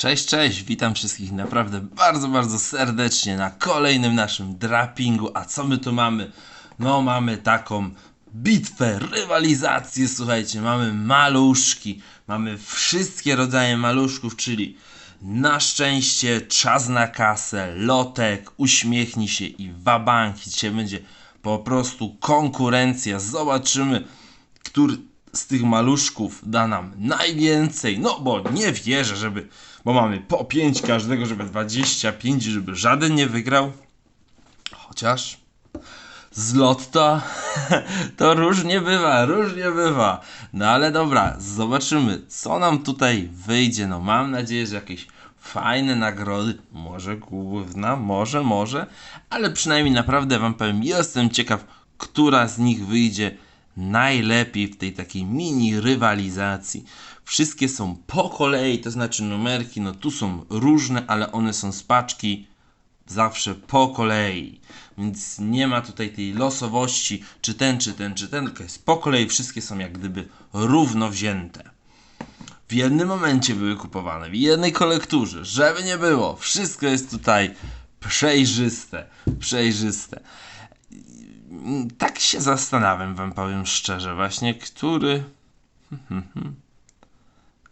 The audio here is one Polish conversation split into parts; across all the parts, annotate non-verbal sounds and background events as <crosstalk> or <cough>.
Cześć, cześć, witam wszystkich naprawdę bardzo, bardzo serdecznie na kolejnym naszym drapingu. A co my tu mamy? No, mamy taką bitwę, rywalizację, słuchajcie, mamy maluszki, mamy wszystkie rodzaje maluszków, czyli na szczęście, czas na kasę, lotek, uśmiechnij się i wabank. Dzisiaj będzie po prostu konkurencja. Zobaczymy, który z tych maluszków da nam najwięcej. No bo nie wierzę, żeby. Bo mamy po 5 każdego, żeby 25, żeby żaden nie wygrał. Chociaż z <laughs> to różnie bywa, różnie bywa. No ale dobra, zobaczymy, co nam tutaj wyjdzie. No mam nadzieję, że jakieś fajne nagrody, może główna, może, może, ale przynajmniej naprawdę wam powiem, jestem ciekaw, która z nich wyjdzie najlepiej w tej takiej mini rywalizacji. Wszystkie są po kolei, to znaczy numerki, no tu są różne, ale one są z paczki zawsze po kolei. Więc nie ma tutaj tej losowości, czy ten, czy ten, czy ten, tylko jest po kolei. Wszystkie są jak gdyby równo wzięte. W jednym momencie były kupowane, w jednej kolekturze, żeby nie było. Wszystko jest tutaj przejrzyste, przejrzyste. Tak się zastanawiam, wam powiem szczerze, właśnie, który.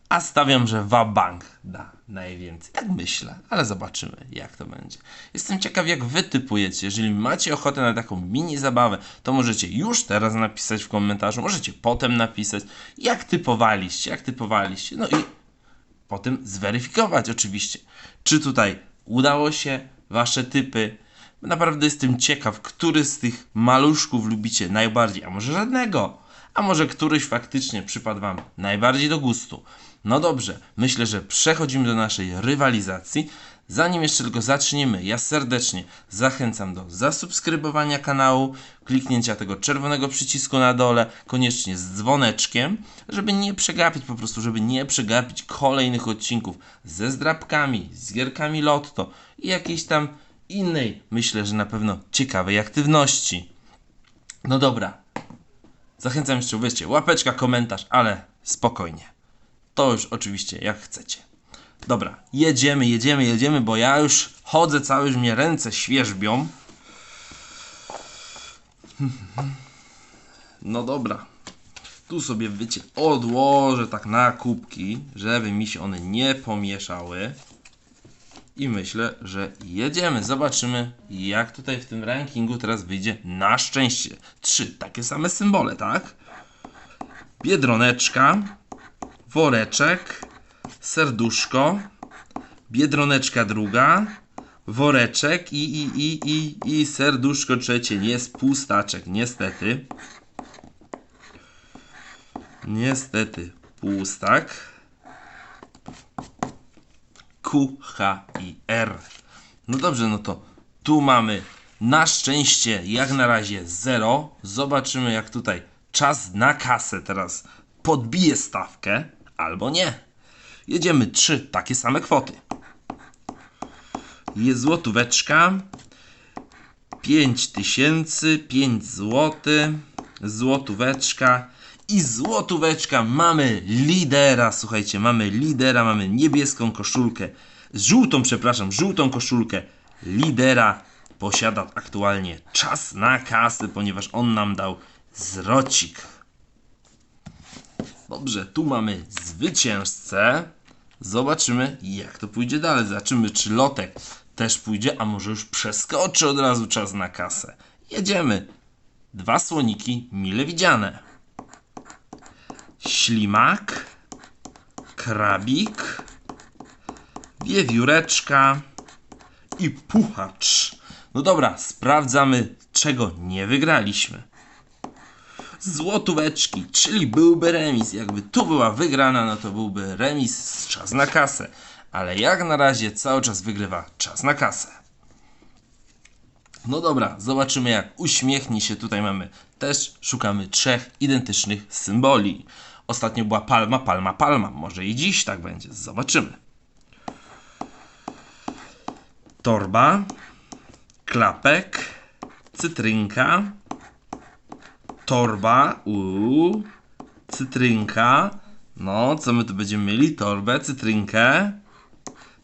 A stawiam, że Wabank da najwięcej. Tak myślę, ale zobaczymy, jak to będzie. Jestem ciekaw, jak wy typujecie. Jeżeli macie ochotę na taką mini zabawę, to możecie już teraz napisać w komentarzu, możecie potem napisać, jak typowaliście, jak typowaliście. No i potem zweryfikować oczywiście, czy tutaj udało się wasze typy. Naprawdę jestem ciekaw, który z tych maluszków lubicie najbardziej, a może żadnego, a może któryś faktycznie przypadł wam najbardziej do gustu. No dobrze, myślę, że przechodzimy do naszej rywalizacji. Zanim jeszcze tylko zaczniemy, ja serdecznie zachęcam do zasubskrybowania kanału, kliknięcia tego czerwonego przycisku na dole, koniecznie z dzwoneczkiem, żeby nie przegapić po prostu, żeby nie przegapić kolejnych odcinków ze zdrabkami, z gierkami lotto i jakiejś tam innej, myślę, że na pewno ciekawej aktywności. No dobra, zachęcam jeszcze, wiecie, łapeczka, komentarz, ale spokojnie. To już oczywiście jak chcecie. Dobra, jedziemy, jedziemy, jedziemy, bo ja już chodzę, całe już mnie ręce świeżbią. No dobra. Tu sobie wiecie, odłożę tak na kubki, żeby mi się one nie pomieszały. I myślę, że jedziemy. Zobaczymy, jak tutaj w tym rankingu teraz wyjdzie na szczęście. Trzy takie same symbole, tak? Biedroneczka, woreczek, serduszko, biedroneczka druga, woreczek i, i, i, i, i serduszko trzecie. Nie jest pustaczek, niestety. Niestety pustak. Q, H i R. No dobrze, no to tu mamy na szczęście jak na razie 0. Zobaczymy jak tutaj czas na kasę teraz podbije stawkę albo nie. Jedziemy trzy takie same kwoty. Jest złotóweczka. 5 tysięcy, 5 złoty, złotóweczka i złotóweczka. Mamy lidera, słuchajcie, mamy lidera, mamy niebieską koszulkę, żółtą, przepraszam, żółtą koszulkę. Lidera posiada aktualnie czas na kasę, ponieważ on nam dał zwrocik. Dobrze, tu mamy zwycięzcę. Zobaczymy, jak to pójdzie dalej. Zobaczymy, czy lotek też pójdzie, a może już przeskoczy od razu czas na kasę. Jedziemy. Dwa słoniki mile widziane. Ślimak, krabik, wiewióreczka i puchacz. No dobra, sprawdzamy, czego nie wygraliśmy złotóweczki, czyli byłby remis. Jakby tu była wygrana, no to byłby remis z czas na kasę. Ale jak na razie cały czas wygrywa czas na kasę. No dobra, zobaczymy jak uśmiechnij się. Tutaj mamy też, szukamy trzech identycznych symboli. Ostatnio była palma, palma, palma. Może i dziś tak będzie. Zobaczymy. Torba, klapek, cytrynka, torba, uuu, cytrynka. No, co my tu będziemy mieli? Torbę, cytrynkę.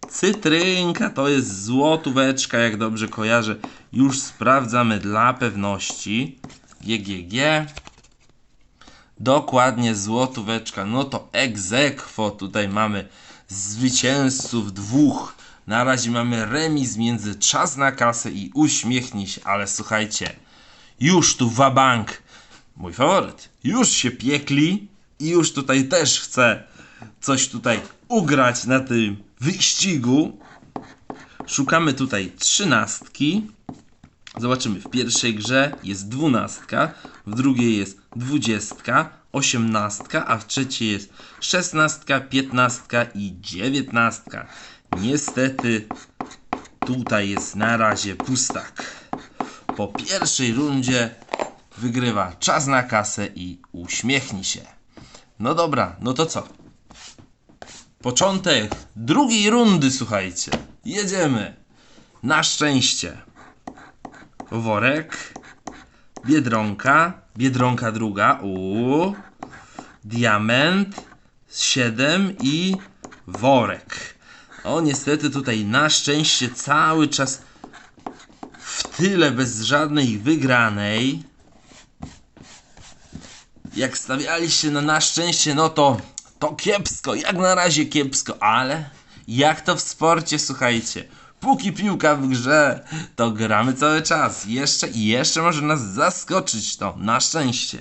Cytrynka to jest złotóweczka, jak dobrze kojarzę. Już sprawdzamy dla pewności. GGG. Dokładnie złotóweczka. No to egzekwo. Tutaj mamy zwycięzców dwóch. Na razie mamy remis między czas na kasę i uśmiechnij się. Ale słuchajcie, już tu wabank. Mój faworyt. Już się piekli i już tutaj też chcę coś tutaj ugrać na tym wyścigu. Szukamy tutaj trzynastki. Zobaczymy, w pierwszej grze jest dwunastka, w drugiej jest dwudziestka, osiemnastka, a w trzeciej jest szesnastka, piętnastka i dziewiętnastka. Niestety tutaj jest na razie pustak. Po pierwszej rundzie wygrywa czas na kasę i uśmiechnij się. No dobra, no to co? Początek drugiej rundy, słuchajcie. Jedziemy. Na szczęście. Worek. Biedronka. Biedronka druga. Uuu. Diament. Siedem i worek. O, niestety tutaj na szczęście cały czas w tyle bez żadnej wygranej. Jak stawialiście na na szczęście, no to to kiepsko, jak na razie kiepsko, ale jak to w sporcie, słuchajcie. Póki piłka w grze, to gramy cały czas. Jeszcze i jeszcze może nas zaskoczyć to, na szczęście.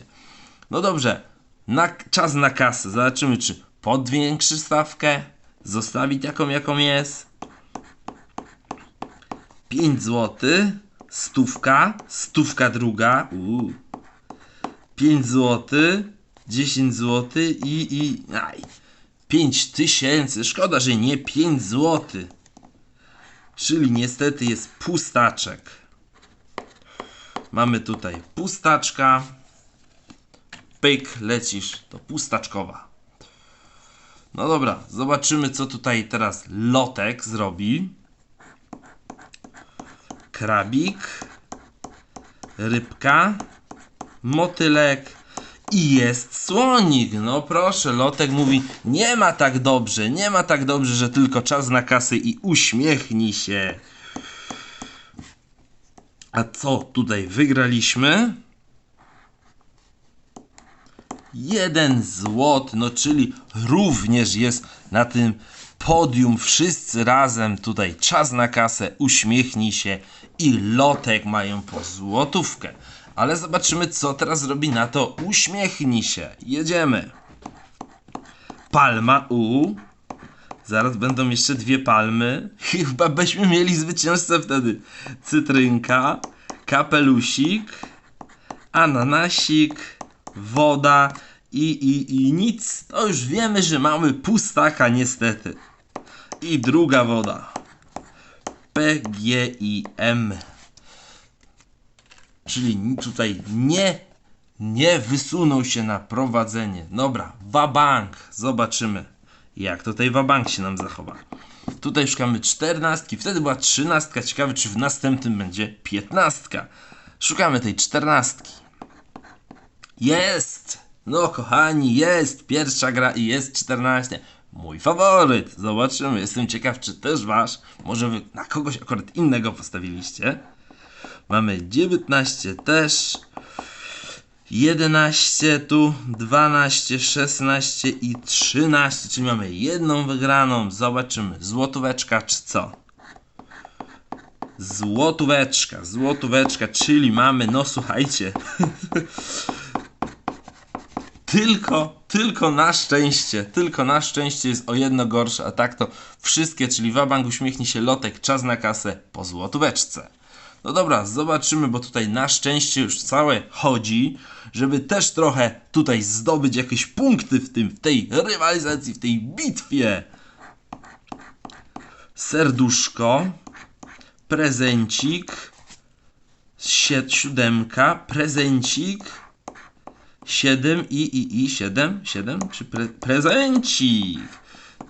No dobrze, na, czas na kasę. Zobaczymy, czy podwiększy stawkę, zostawić taką, jaką jest. 5 zł, stówka, stówka druga, uuu. 5 zł, 10 zł i, i aj, 5 tysięcy. Szkoda, że nie 5 zł. Czyli niestety jest pustaczek. Mamy tutaj pustaczka. Pyk, lecisz, to pustaczkowa. No dobra, zobaczymy co tutaj teraz lotek zrobi. Krabik. Rybka motylek i jest słonik. No proszę, Lotek mówi, nie ma tak dobrze, nie ma tak dobrze, że tylko czas na kasy i uśmiechnij się. A co tutaj wygraliśmy? Jeden złot, no czyli również jest na tym podium wszyscy razem tutaj czas na kasę, uśmiechnij się i lotek mają po złotówkę. Ale zobaczymy, co teraz robi na to. Uśmiechnij się. Jedziemy. Palma U. Zaraz będą jeszcze dwie palmy. <laughs> Chyba byśmy mieli zwycięzcę wtedy. Cytrynka, kapelusik, ananasik, woda i, i, i nic. To już wiemy, że mamy pustaka niestety. I druga woda. P, G, I, M czyli tutaj nie, nie wysunął się na prowadzenie. Dobra, wabank, zobaczymy jak tutaj wabank się nam zachowa. Tutaj szukamy czternastki, wtedy była trzynastka, ciekawe czy w następnym będzie piętnastka. Szukamy tej czternastki. Jest! No kochani, jest pierwsza gra i jest 14. Mój faworyt. Zobaczymy. Jestem ciekaw, czy też wasz. Może wy na kogoś akurat innego postawiliście. Mamy 19 też. 11 tu, 12, 16 i 13, czyli mamy jedną wygraną. Zobaczymy, złotóweczka czy co? Złotóweczka, złotóweczka, czyli mamy, no słuchajcie, <laughs> tylko, tylko na szczęście, tylko na szczęście jest o jedno gorsze, a tak to wszystkie, czyli wabank uśmiechni się lotek, czas na kasę po złotóweczce. No dobra, zobaczymy, bo tutaj na szczęście już całe chodzi, żeby też trochę tutaj zdobyć jakieś punkty w tym, w tej rywalizacji, w tej bitwie. Serduszko, prezencik, siódemka, prezencik, siedem i, i, i, siedem, siedem, czy pre, prezencik.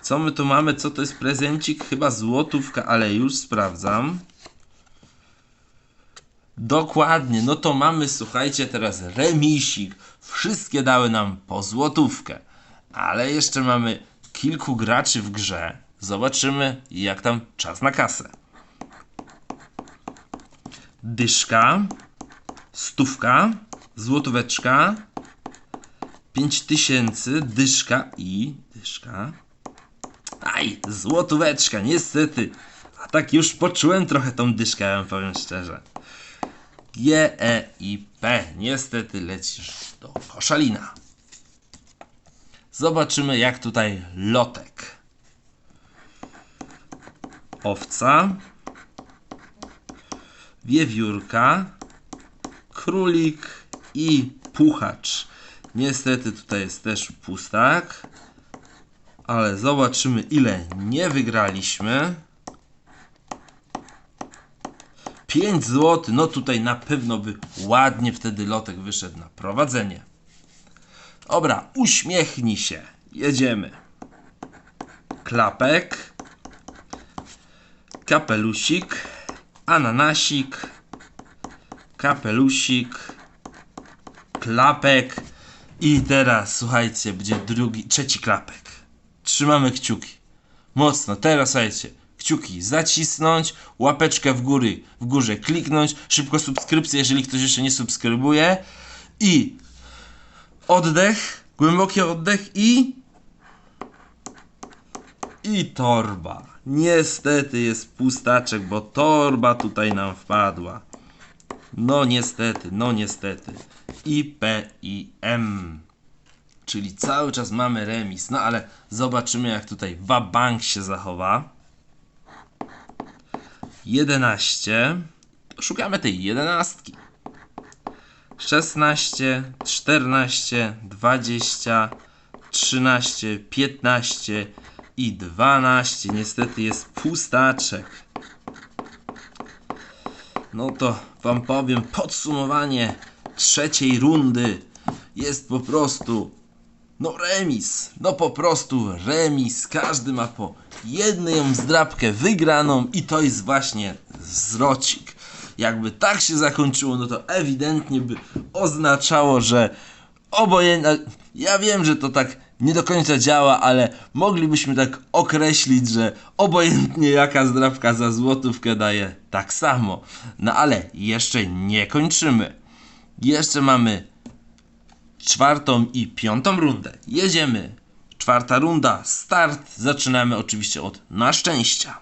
Co my tu mamy? Co to jest prezencik? Chyba złotówka, ale już sprawdzam. Dokładnie, no to mamy, słuchajcie, teraz remisik. Wszystkie dały nam po złotówkę. Ale jeszcze mamy kilku graczy w grze. zobaczymy jak tam czas na kasę. Dyszka, stówka, złotóweczka, pięć tysięcy, dyszka i dyszka. Aj, złotóweczka, niestety. A tak już poczułem trochę tą dyszkę, ja powiem szczerze. G, E i P. Niestety lecisz do koszalina. Zobaczymy jak tutaj lotek. Owca. Wiewiórka. Królik i puchacz. Niestety tutaj jest też pustak. Ale zobaczymy ile nie wygraliśmy. 5 zł, no tutaj na pewno by ładnie wtedy lotek wyszedł na prowadzenie. Dobra, uśmiechnij się. Jedziemy. Klapek. Kapelusik. Ananasik. Kapelusik. Klapek. I teraz, słuchajcie, będzie drugi, trzeci klapek. Trzymamy kciuki. Mocno. Teraz, słuchajcie, kciuki zacisnąć, łapeczkę w góry, w górze kliknąć, szybko subskrypcję, jeżeli ktoś jeszcze nie subskrybuje i oddech, głęboki oddech i i torba. Niestety jest pustaczek, bo torba tutaj nam wpadła. No niestety, no niestety. I P i M. Czyli cały czas mamy remis. No ale zobaczymy jak tutaj Wabank się zachowa. 11. To szukamy tej jedenastki. 16, 14, 20, 13, 15 i 12. Niestety jest pustaczek. No to wam powiem, podsumowanie trzeciej rundy jest po prostu no remis, no po prostu remis. Każdy ma po jedną zdrabkę wygraną i to jest właśnie zwrocik. Jakby tak się zakończyło, no to ewidentnie by oznaczało, że obojętnie. Ja wiem, że to tak nie do końca działa, ale moglibyśmy tak określić, że obojętnie jaka zdrabka za złotówkę daje tak samo. No ale jeszcze nie kończymy. Jeszcze mamy czwartą i piątą rundę. Jedziemy. Czwarta runda, start. Zaczynamy oczywiście od na szczęścia.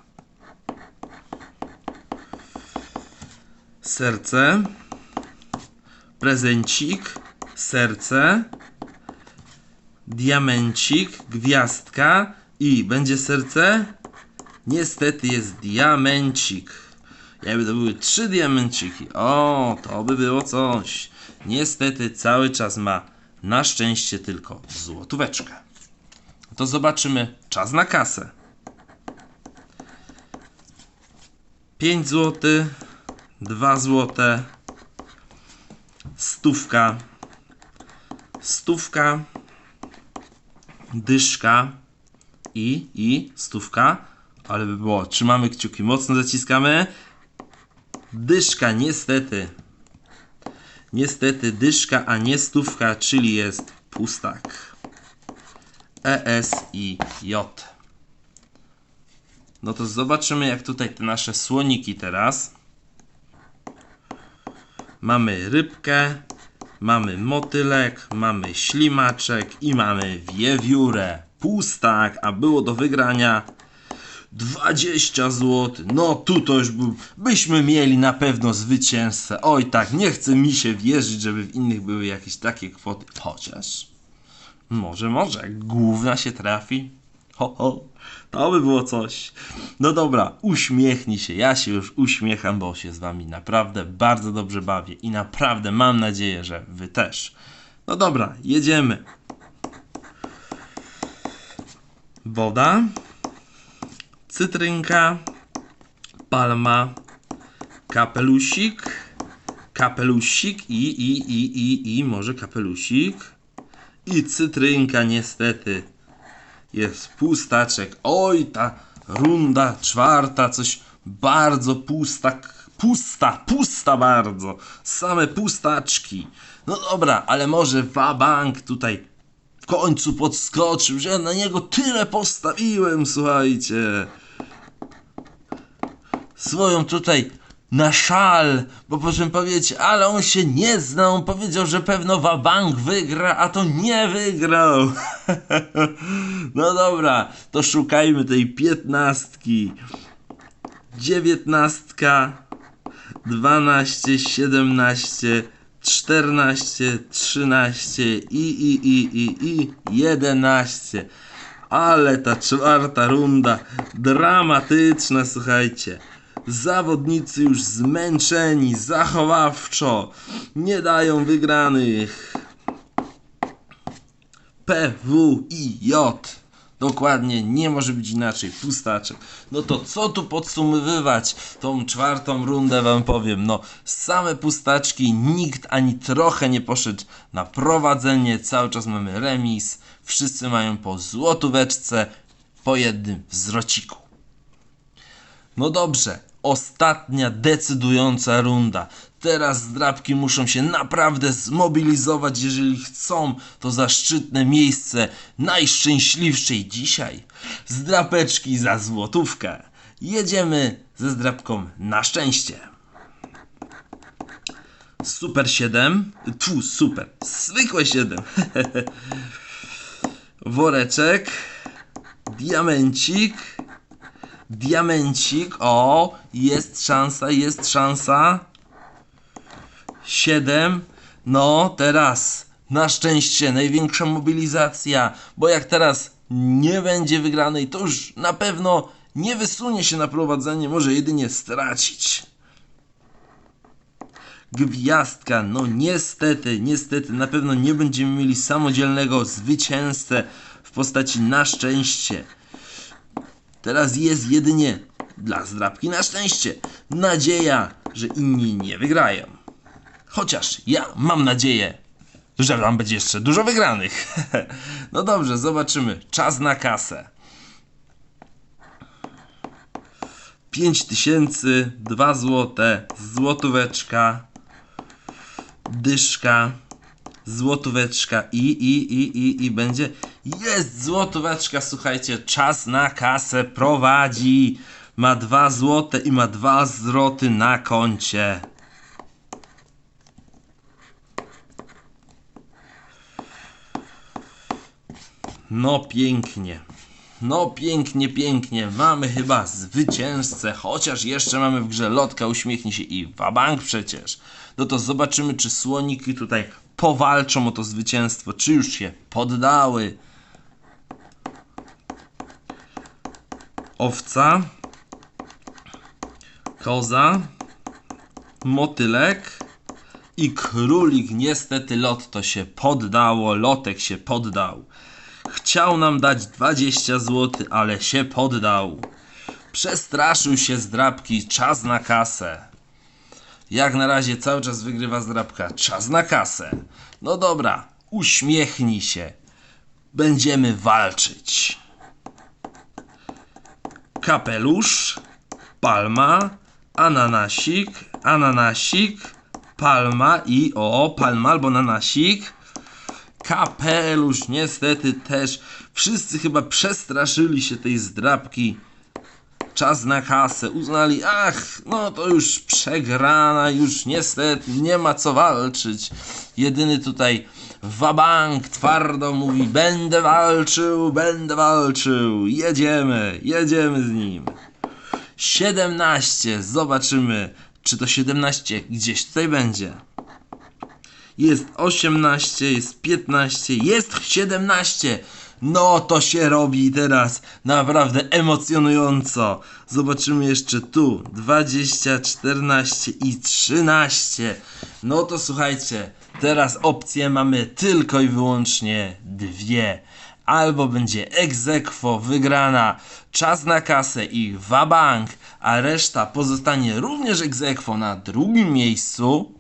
Serce, prezencik, serce, diamencik, gwiazdka i będzie serce. Niestety jest diamencik. Jakby to były trzy diamenciki. O, to by było coś. Niestety cały czas ma na szczęście tylko złotóweczkę. To zobaczymy czas na kasę. 5 zł, 2 zł, stówka, stówka, dyszka i, i stówka, ale by było, trzymamy kciuki, mocno zaciskamy. Dyszka niestety Niestety dyszka, a nie stówka, czyli jest pustak. E, S i J. No to zobaczymy jak tutaj te nasze słoniki teraz. Mamy rybkę, mamy motylek, mamy ślimaczek i mamy wiewiórę. Pustak, a było do wygrania 20 zł. No tu to już byśmy mieli na pewno zwycięzcę. Oj tak, nie chce mi się wierzyć, żeby w innych były jakieś takie kwoty. Chociaż, może, może, główna się trafi. Ho, ho, to by było coś. No dobra, uśmiechnij się. Ja się już uśmiecham, bo się z wami naprawdę bardzo dobrze bawię i naprawdę mam nadzieję, że wy też. No dobra, jedziemy. Woda cytrynka, palma, kapelusik, kapelusik i, i, i, i, i może kapelusik i cytrynka niestety jest pustaczek. Oj, ta runda czwarta, coś bardzo pusta, pusta, pusta bardzo. Same pustaczki. No dobra, ale może Wabank tutaj w końcu podskoczył, że na niego tyle postawiłem, słuchajcie. Swoją tutaj na szal, bo proszę powiedzieć, ale on się nie zna, on powiedział, że pewno Wabank wygra, a to nie wygrał. <laughs> no dobra, to szukajmy tej piętnastki. Dziewiętnastka, dwanaście, siedemnaście, czternaście, trzynaście i, i, i, i, i jedenaście. Ale ta czwarta runda dramatyczna, słuchajcie. Zawodnicy już zmęczeni, zachowawczo, nie dają wygranych. P, W, I, J. Dokładnie, nie może być inaczej, pustaczek. No to co tu podsumowywać tą czwartą rundę wam powiem. No, same pustaczki, nikt ani trochę nie poszedł na prowadzenie, cały czas mamy remis. Wszyscy mają po złotóweczce, po jednym wzrociku. No dobrze, ostatnia decydująca runda. Teraz zdrabki muszą się naprawdę zmobilizować, jeżeli chcą to zaszczytne miejsce najszczęśliwszej dzisiaj. Zdrapeczki za złotówkę. Jedziemy ze zdrabką na szczęście. Super 7. Tu super. Zwykłe 7. <laughs> Woreczek. Diamencik. Diamencik. O, jest szansa, jest szansa. 7. No, teraz na szczęście największa mobilizacja, bo jak teraz nie będzie wygranej, to już na pewno nie wysunie się na prowadzenie, może jedynie stracić. Gwiazdka, no niestety, niestety, na pewno nie będziemy mieli samodzielnego zwycięzcę w postaci na szczęście. Teraz jest jedynie dla zdrabki na szczęście nadzieja, że inni nie wygrają. Chociaż ja mam nadzieję, że tam będzie jeszcze dużo wygranych. <laughs> no dobrze, zobaczymy. Czas na kasę. 5 tysięcy, 2 złote, złotóweczka, dyszka, złotóweczka i, i, i, i, i będzie. Jest złotóweczka, słuchajcie, czas na kasę prowadzi. Ma 2 złote i ma 2 zwroty na koncie. No pięknie. No pięknie, pięknie. Mamy chyba zwycięzcę, chociaż jeszcze mamy w grze lotka, uśmiechnij się i wabank przecież. No to zobaczymy, czy słoniki tutaj powalczą o to zwycięstwo, czy już się poddały. Owca, koza, motylek i królik. Niestety lotto się poddało, lotek się poddał. Chciał nam dać 20 zł, ale się poddał. Przestraszył się zdrabki, czas na kasę. Jak na razie cały czas wygrywa zdrabka, czas na kasę. No dobra, uśmiechnij się. Będziemy walczyć. Kapelusz, palma, ananasik, ananasik, palma i o, palma albo ananasik kapelusz, niestety też. Wszyscy chyba przestraszyli się tej zdrabki. Czas na kasę. Uznali, ach, no to już przegrana, już niestety nie ma co walczyć. Jedyny tutaj wabank twardo mówi, będę walczył, będę walczył. Jedziemy, jedziemy z nim. 17, zobaczymy, czy to 17 gdzieś tutaj będzie jest 18, jest 15, jest 17. No to się robi teraz naprawdę emocjonująco. Zobaczymy jeszcze tu 20, 14 i 13. No to słuchajcie, teraz opcje mamy tylko i wyłącznie dwie. Albo będzie egzekwo wygrana, czas na kasę i wabank, a reszta pozostanie również egzekwo na drugim miejscu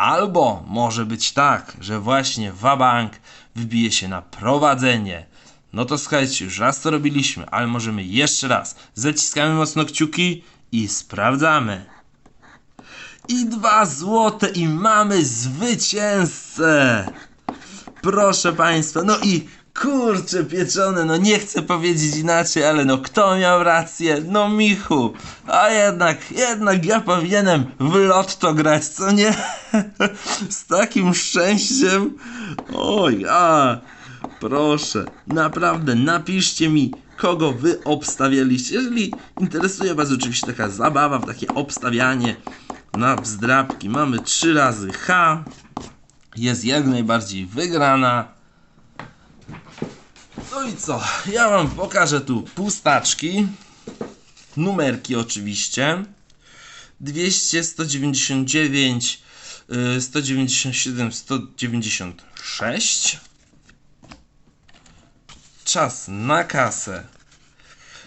Albo może być tak, że właśnie Wabank wybije się na prowadzenie. No to słuchajcie, już raz to robiliśmy, ale możemy jeszcze raz. Zaciskamy mocno kciuki i sprawdzamy. I dwa złote i mamy zwycięzcę. proszę Państwa, no i kurcze pieczone, no nie chcę powiedzieć inaczej, ale no kto miał rację? No Michu, a jednak, jednak ja powinienem w lotto grać, co nie? <laughs> Z takim szczęściem, oj, a, proszę, naprawdę, napiszcie mi, kogo wy obstawialiście. Jeżeli interesuje was oczywiście taka zabawa w takie obstawianie na wzdrabki, mamy trzy razy H, jest jak najbardziej wygrana. No i co? Ja wam pokażę tu pustaczki. Numerki oczywiście. 200, 199, y, 197, 196. Czas na kasę.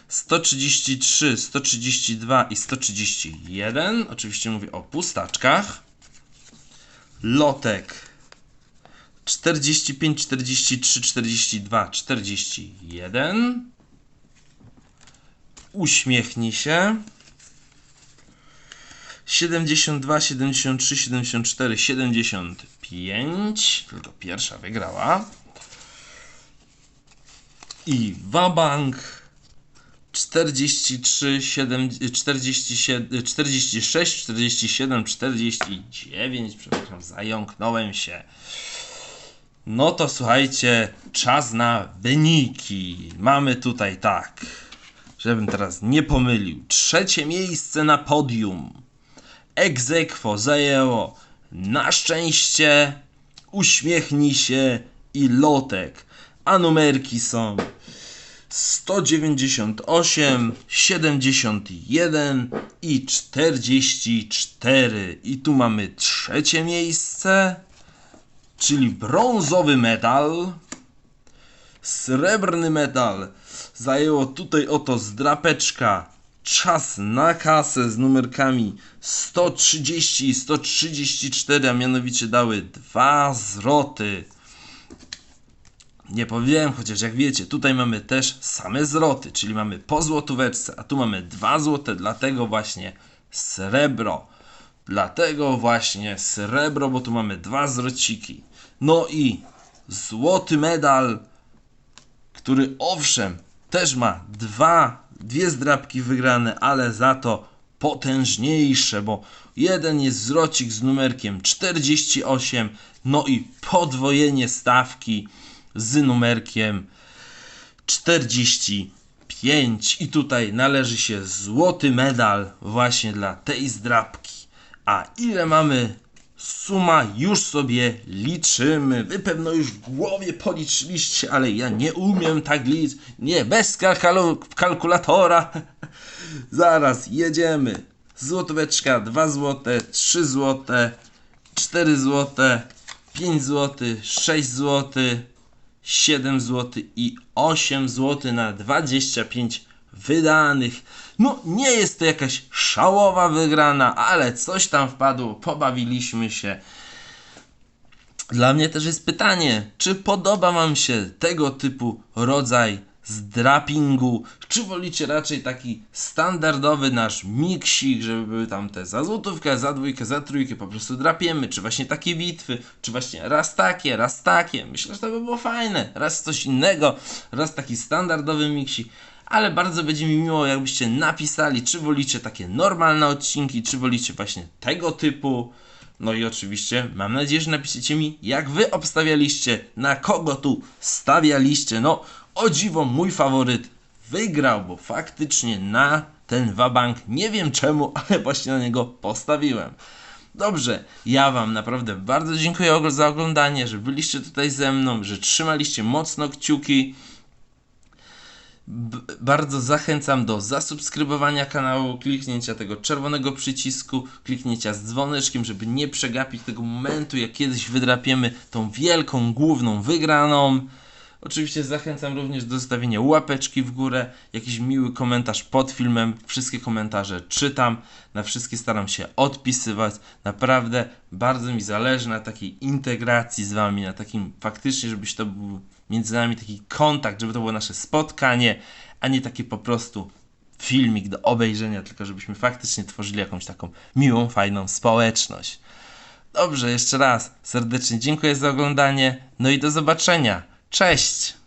133, 132 i 131. Oczywiście mówię o pustaczkach. Lotek 45, 43, 42, 41. Uśmiechnij się. 72, 73, 74, 75. Tylko pierwsza wygrała. I Wabank 43, 7, 47, 46, 47, 49. Przepraszam, zająknąłem się. No to słuchajcie, czas na wyniki. Mamy tutaj tak, żebym teraz nie pomylił. Trzecie miejsce na podium. Egzekwo zajęło na szczęście, uśmiechnij się i lotek. A numerki są 198, 71 i 44. I tu mamy trzecie miejsce czyli brązowy medal. Srebrny medal zajęło tutaj oto zdrapeczka czas na kasę z numerkami 130 i 134, a mianowicie dały dwa zwroty. Nie powiem, chociaż jak wiecie, tutaj mamy też same zwroty, czyli mamy po złotóweczce, a tu mamy dwa złote, dlatego właśnie srebro. Dlatego właśnie srebro, bo tu mamy dwa zwrociki. No i złoty medal, który owszem też ma dwa, dwie zdrabki wygrane, ale za to potężniejsze, bo jeden jest zwrocik z numerkiem 48, no i podwojenie stawki z numerkiem 45 i tutaj należy się złoty medal właśnie dla tej zdrabki. A ile mamy suma już sobie liczymy. Wy pewno już w głowie policzyliście, ale ja nie umiem tak liczyć. Nie, bez kalkulatora. <laughs> Zaraz, jedziemy. Złotóweczka, 2 złote, 3 złote, 4 złote, 5 zł, 6 zł, 7 zł i 8 zł na 25 wydanych. No, nie jest to jakaś szałowa wygrana, ale coś tam wpadło, pobawiliśmy się. Dla mnie też jest pytanie, czy podoba Wam się tego typu rodzaj zdrapingu, czy wolicie raczej taki standardowy nasz miksik, żeby były tam te za złotówkę, za dwójkę, za trójkę, po prostu drapiemy, czy właśnie takie bitwy, czy właśnie raz takie, raz takie. Myślę, że to by było fajne. Raz coś innego, raz taki standardowy miksik ale bardzo będzie mi miło, jakbyście napisali, czy wolicie takie normalne odcinki, czy wolicie właśnie tego typu. No i oczywiście mam nadzieję, że napiszecie mi, jak wy obstawialiście, na kogo tu stawialiście. No, o dziwo, mój faworyt wygrał, bo faktycznie na ten wabank nie wiem czemu, <laughs> ale właśnie na niego postawiłem. Dobrze, ja Wam naprawdę bardzo dziękuję za oglądanie, że byliście tutaj ze mną, że trzymaliście mocno kciuki. Bardzo zachęcam do zasubskrybowania kanału, kliknięcia tego czerwonego przycisku, kliknięcia z dzwoneczkiem, żeby nie przegapić tego momentu, jak kiedyś wydrapiemy tą wielką, główną wygraną. Oczywiście zachęcam również do zostawienia łapeczki w górę, jakiś miły komentarz pod filmem. Wszystkie komentarze czytam, na wszystkie staram się odpisywać. Naprawdę bardzo mi zależy na takiej integracji z Wami, na takim faktycznie, żebyś to był między nami taki kontakt, żeby to było nasze spotkanie, a nie takie po prostu filmik do obejrzenia, tylko żebyśmy faktycznie tworzyli jakąś taką miłą, fajną społeczność. Dobrze, jeszcze raz serdecznie dziękuję za oglądanie. No i do zobaczenia. Cześć!